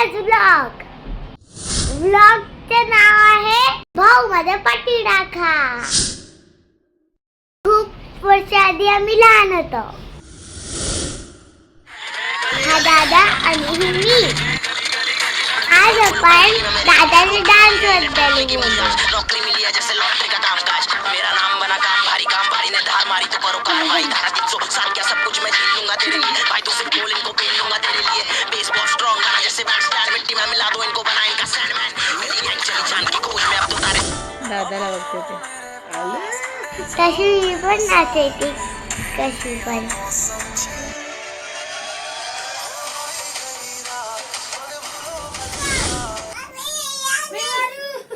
म्हणूनच ब्लॉग व्लॉगचे नाव आहे भाऊ माझ्या पाठी टाका खूप वर्ष आधी आम्ही लहान होतो. हा दादा आणि ही मी. आज आपण दादाने डान्सबद्दल बोलू दादाला बघते ते. तशी मी पण नाचायची कशी पण.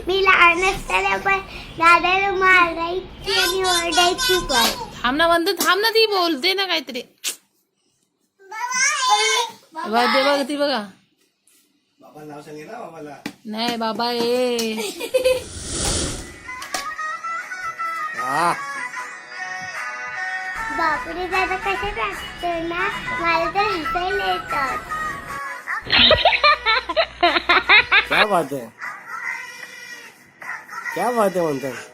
मी लहान असताना पण दादाला मारायची आणि ओरडायची पण. थांब ना बंद थांब ना ती बोलते ना काहीतरी. बघ ते बघ ती बघा. बाबा नाव सांगे ना बाबाला नाही बाबा ए बापरे दादा कसे टाकतो ना मला तर हसायला येतात क्या बात है क्या बात है म्हणतात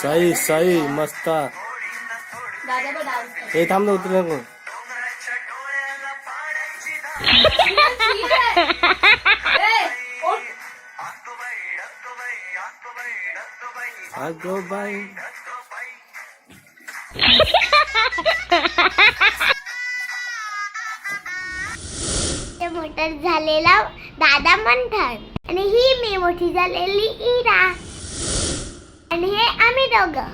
सही सही मस्त. हे थांब उतरू नको अगो बाई. ते मोठा झालेला दादा मंथन. आणि ही मी मोठी झालेली इरा. आणि हे आम्ही दोघं.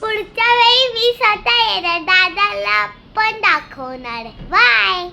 पुढच्या वेळी मी स्वतः येणार. दादाला पण दाखवणार बाय